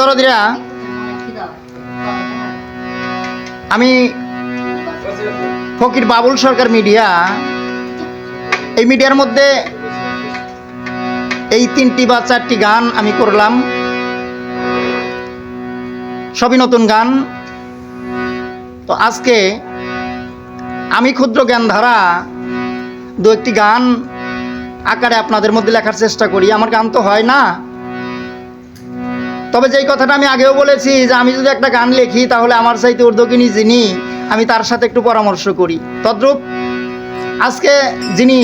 দরদিরা আমি ফকির বাবুল সরকার মিডিয়া এই মিডিয়ার মধ্যে এই তিনটি বা চারটি গান আমি করলাম। সবই নতুন গান। তো আজকে আমি ক্ষুদ্র জ্ঞান ধারা দু একটি গান আকারে আপনাদের মধ্যে লেখার চেষ্টা করি। আমার গান তো হয় না। তবে যেই কথাটা আমি আগেও বলেছি যে আমি যদি একটা গান লিখি, তাহলে আমার চাইতে উর্দকিনী যিনি, আমি তার সাথে একটু পরামর্শ করি। তদ্রূপ, আজকে যিনি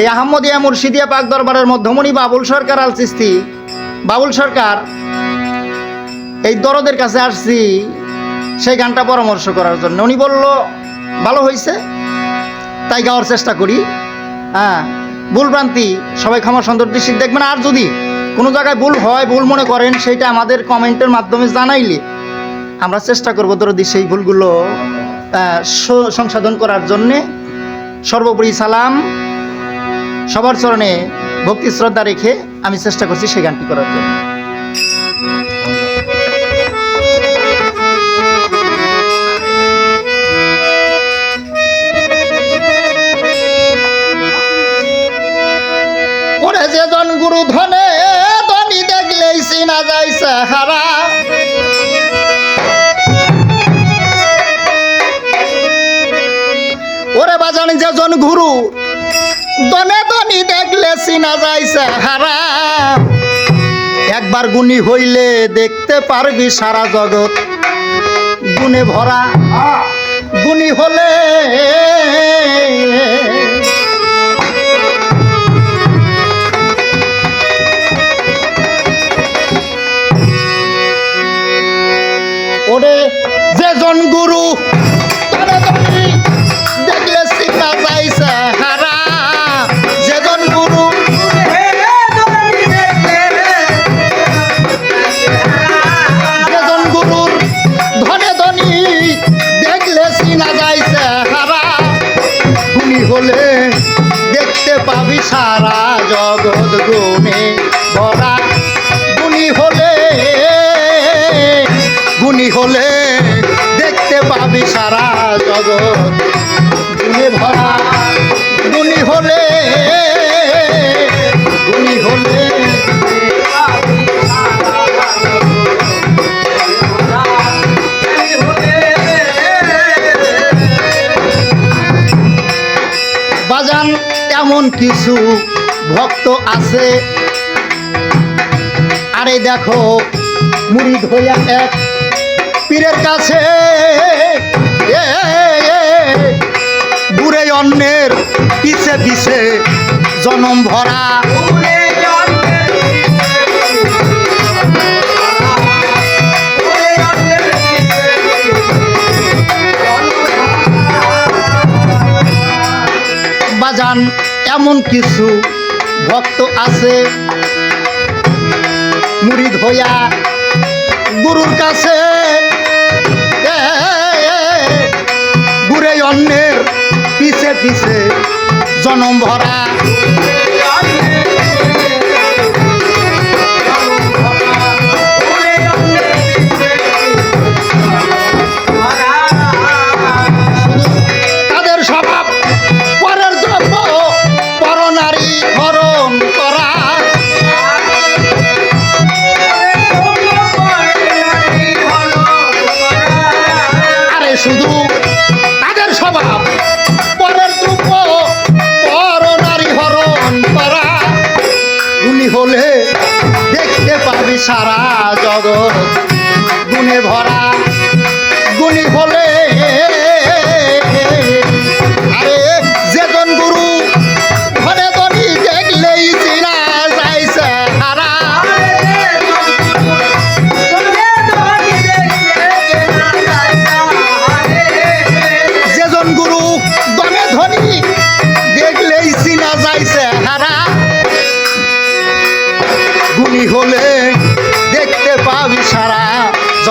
এই আহমদিয়া মুর্শিদিয়া পাক দরবারের মধ্যমণি বাবুল সরকার আল বাবুল সরকার, এই দরদের কাছে আসছি সেই গানটা পরামর্শ করার জন্য। উনি বলল, ভালো হয়েছে তাই গাওয়ার চেষ্টা করি। হ্যাঁ ভুলভ্রান্তি, সবাই ক্ষমা সুন্দর দৃষ্টি দেখবেন। আর যদি কোনো জায়গায় ভুল হয়, ভুল মনে করেন সেটা আমাদের কমেন্টের মাধ্যমে জানাইলে আমরা চেষ্টা করব দরদি সেই ভুলগুলো সংশোধন করার জন্যে। সর্বোপরি সালাম। সবার চরণে ভক্তি শ্রদ্ধা রেখে আমি চেষ্টা করছি সেই গানটি করার জন্য। বাজান যেজন গুরু দনে ধনী দেখলে চিনা যাইছে হারা একবার গুণী হইলে দেখতে পারবি সারা জগৎ। গুণে ভরা, গুণী হলে ওরে যেজন গুরু সারা জগৎ গুণে ভরা। গুণী হলে গুণী হলে দেখতে পাবি সারা জগৎ। এমন কিছু ভক্ত আছে? আরে দেখো মুড়ি ধইয়া এক পীরের কাছে অন্যের পিছে পিছে জনম ভরা। বাজান এমন কিছু ভক্ত আছে মুড়ি ধোয়া গুরুর কাছে ঘুরে অন্যের পিছে পিছে জনম ভরা। আরে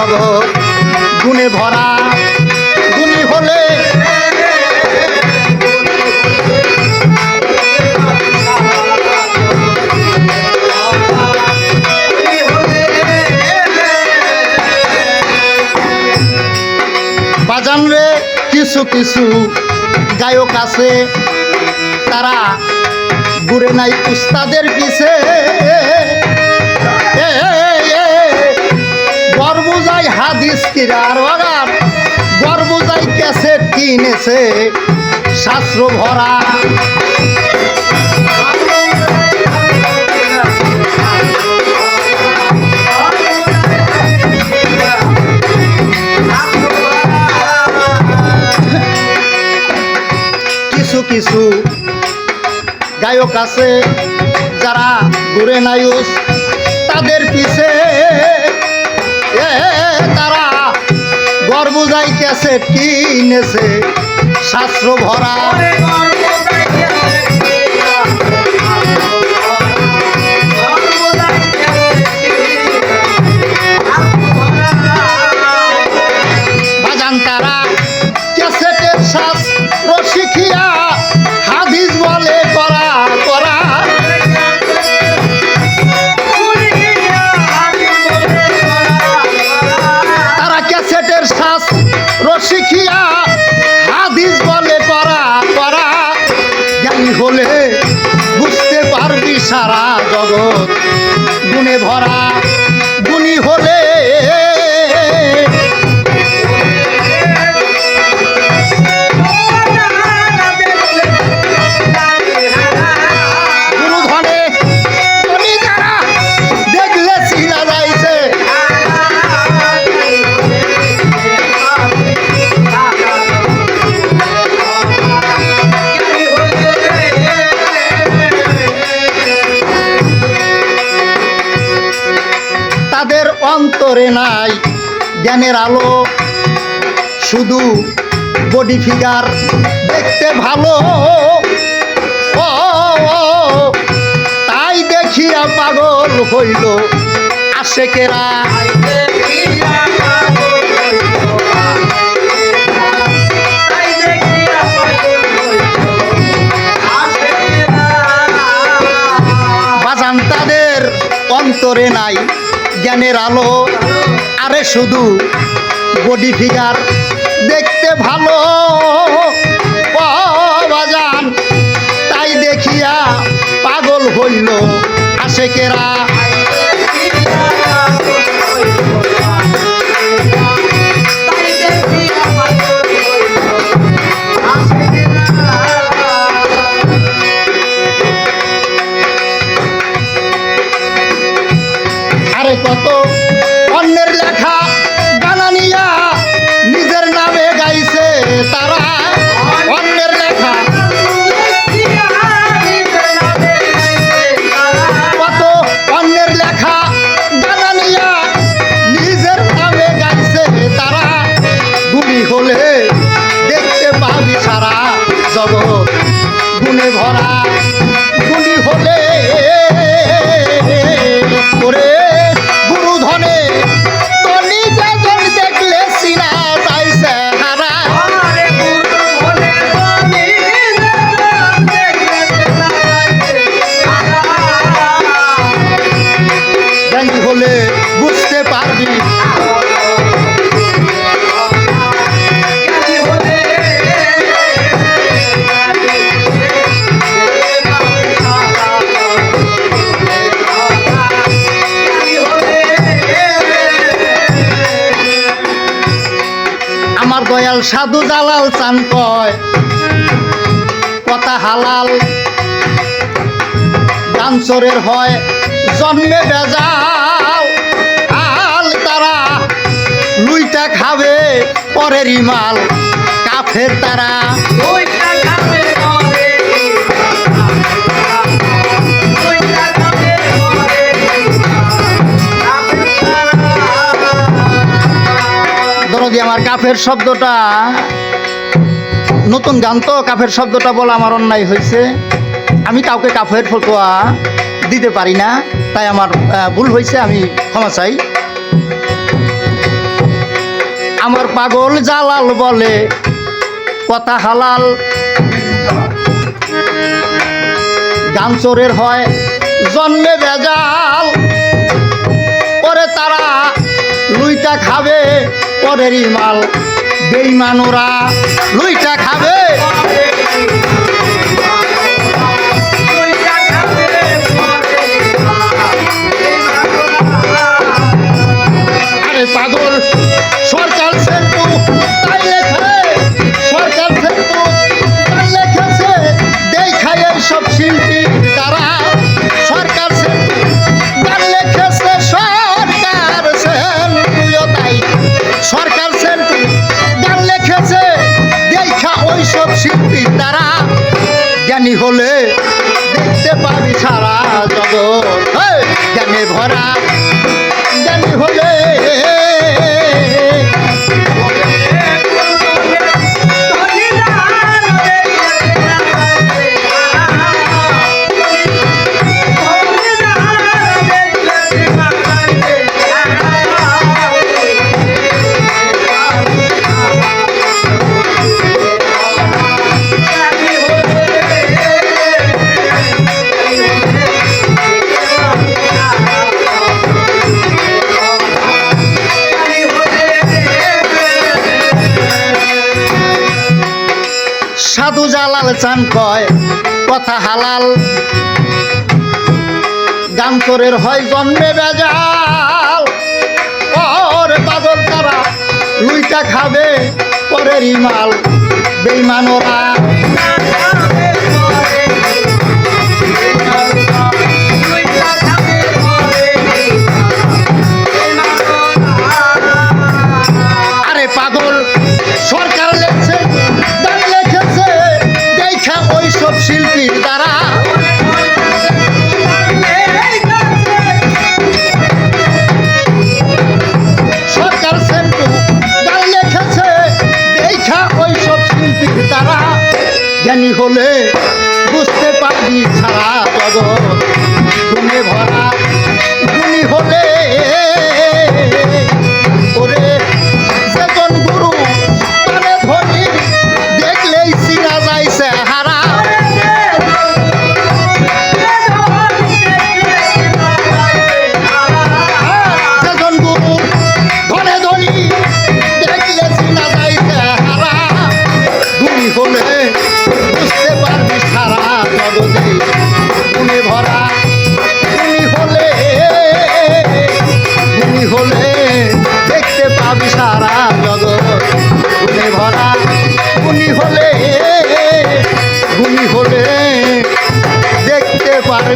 জগৎ গুণে ভরা। গুনি হলে বাজান রে, কিছু কিছু গায়ক আছে। তারা ঘুরে নাই উস্তাদের পিছে। যাই হাদিস কিরার বাগান? গর্ব যাই ক্যাসেট কিনেছে শাস্ত্র ভরা। কিছু কিছু গায়ক আছে যারা ঘুরে নায়ুস যাই ক্যাসেট কিনেছে শাস্ত্র ভরা। গুণে অন্তরে নাই জ্ঞানের আলো। শুধু বডি ফিগার দেখতে ভালো। তাই দেখিয়া পাগল হইল আশেকেরা। বাজান তাদের নাই। জ্ঞানের আলো। আরে শুধু বডি ফিগার দেখতে ভালো। বাজান তাই দেখিয়া পাগল হইল আশেকেরা। আমার দয়াল সাধু জালাল চান কয়। কথা হালাল ডান্সরের হয়, জন্মে বেজাল। আল তারা লুইটা খাবে পরের ইমাল কাফের তারা। দরদি আমার কাফের শব্দটা। নতুন গান তো, কাফের শব্দটা বলা আমার অন্যায় হয়েছে। আমি কাউকে কাফের ফটোয়া দিতে পারি না, তাই আমার ভুল হয়েছে, আমি ক্ষমা চাই। আমার পাগল জালাল বলে, কথা হালাল। গান চোরের হয়, জন্মে বেজাল পরে তারা লুইটা খাবে পরেরই মাল। বেইমানোরা লুইটা খাবে। আরে পাগল সরকার সেন্টু। হালাল চান কয়, কথা হালাল। গান চোরের হয় জন্মে বেজাল। ওর বাদল তারা লুইটা খাবে পরের ইমাল বেইমান ওরা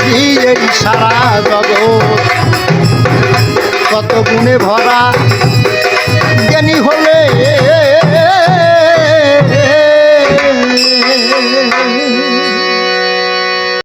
নারী এই সারা জগৎ। কত গুণে ভরা জ্ঞানী হল